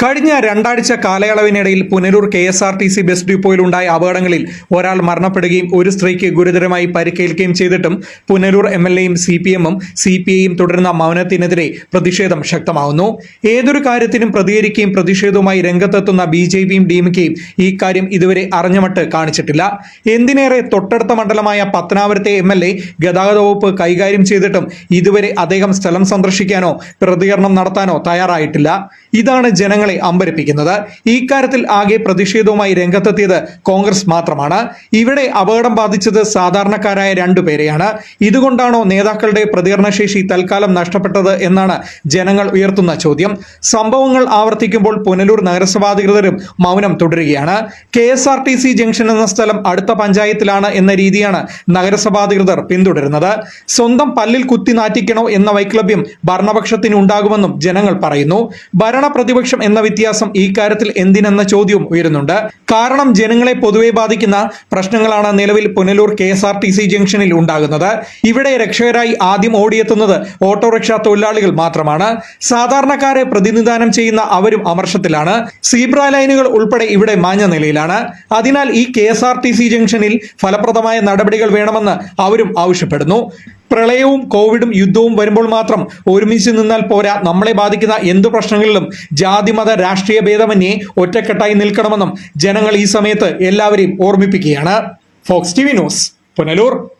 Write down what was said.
കഴിഞ്ഞ രണ്ടാഴ്ച കാലയളവിനിടയിൽ Punalur K S R T C bus ഡിപ്പോയിലുണ്ടായ അപകടങ്ങളിൽ ഒരാൾ മരണപ്പെടുകയും ഒരു സ്ത്രീക്ക് ഗുരുതരമായി പരിക്കേൽക്കുകയും ചെയ്തിട്ടും പുനരൂർ എം എൽ എയും സി പി എമ്മും സി പി ഐയും തുടരുന്ന മൗനത്തിനെതിരെ പ്രതിഷേധം ശക്തമാവുന്നു. ഏതൊരു കാര്യത്തിനും പ്രതികരിക്കുകയും പ്രതിഷേധവുമായി രംഗത്തെത്തുന്ന ബി ജെ പിയും ഡി എം കെയും ഈ കാര്യം ഇതുവരെ അറിഞ്ഞമട്ട് കാണിച്ചിട്ടില്ല. എന്തിനേറെ തൊട്ടടുത്ത മണ്ഡലമായ പത്തനാപുരത്തെ എം എൽ എ ഗതാഗത വകുപ്പ് കൈകാര്യം ചെയ്തിട്ടും ഇതുവരെ അദ്ദേഹം സ്ഥലം സന്ദർശിക്കാനോ പ്രതികരണം നടത്താനോ തയ്യാറായിട്ടില്ല. ഇതാണ് ജനങ്ങളെ അമ്പരപ്പിക്കുന്നത്. ഇക്കാര്യത്തിൽ കാര്യത്തിൽ ആകെ പ്രതിഷേധവുമായി രംഗത്തെത്തിയത് കോൺഗ്രസ് മാത്രമാണ്. ഇവിടെ അപകടം ബാധിച്ചത് സാധാരണക്കാരായ രണ്ടുപേരെയാണ് ഇതുകൊണ്ടാണോ നേതാക്കളുടെ പ്രതികരണശേഷി തൽക്കാലം നഷ്ടപ്പെട്ടത് എന്നാണ് ജനങ്ങൾ ഉയർത്തുന്ന ചോദ്യം. സംഭവങ്ങൾ ആവർത്തിക്കുമ്പോൾ പുനലൂർ നഗരസഭാധികൃതരും മൗനം തുടരുകയാണ്. K S R T C junction എന്ന സ്ഥലം അടുത്ത പഞ്ചായത്തിലാണ് എന്ന രീതിയാണ് നഗരസഭാധികൃതർ പിന്തുടരുന്നത്. സ്വന്തം പല്ലിൽ കുത്തി നാറ്റിക്കണോ എന്ന വൈക്ലഭ്യം ഭരണപക്ഷത്തിന് ഉണ്ടാകുമെന്നും ജനങ്ങൾ പറയുന്നു. ഭരണ പ്രതിപക്ഷം എന്ന വ്യത്യാസം ഈ കാര്യത്തിൽ എന്തിനെന്ന ചോദ്യവും ഉയരുന്നുണ്ട്. കാരണം ജനങ്ങളെ പൊതുവെ ബാധിക്കുന്ന പ്രശ്നങ്ങളാണ് നിലവിൽ Punalur K S R T C ജംഗ്ഷനിൽ ഉണ്ടാകുന്നത്. ഇവിടെ രക്ഷകരായി ആദ്യം ഓടിയെത്തുന്നത് ഓട്ടോറിക്ഷ തൊഴിലാളികൾ മാത്രമാണ്. സാധാരണക്കാരെ പ്രതിനിധാനം ചെയ്യുന്ന അവരും അമർഷത്തിലാണ്. സീബ്ര ലൈനുകൾ ഉൾപ്പെടെ ഇവിടെ മാഞ്ഞ നിലയിലാണ്. അതിനാൽ ഈ കെ ജംഗ്ഷനിൽ ഫലപ്രദമായ നടപടികൾ വേണമെന്ന് അവരും ആവശ്യപ്പെടുന്നു. പ്രളയവും കോവിഡും യുദ്ധവും വരുമ്പോൾ മാത്രം ഒരുമിച്ച് നിന്നാൽ പോരാ. നമ്മളെ ബാധിക്കുന്ന എന്തു പ്രശ്നങ്ങളിലും ജാതിമത രാഷ്ട്രീയ ഭേദമന്യേ ഒറ്റക്കെട്ടായി നിൽക്കണമെന്നും ജനങ്ങൾ ഈ സമയത്ത് എല്ലാവരെയും ഓർമ്മിപ്പിക്കുകയാണ്. Fox T V news Punalur.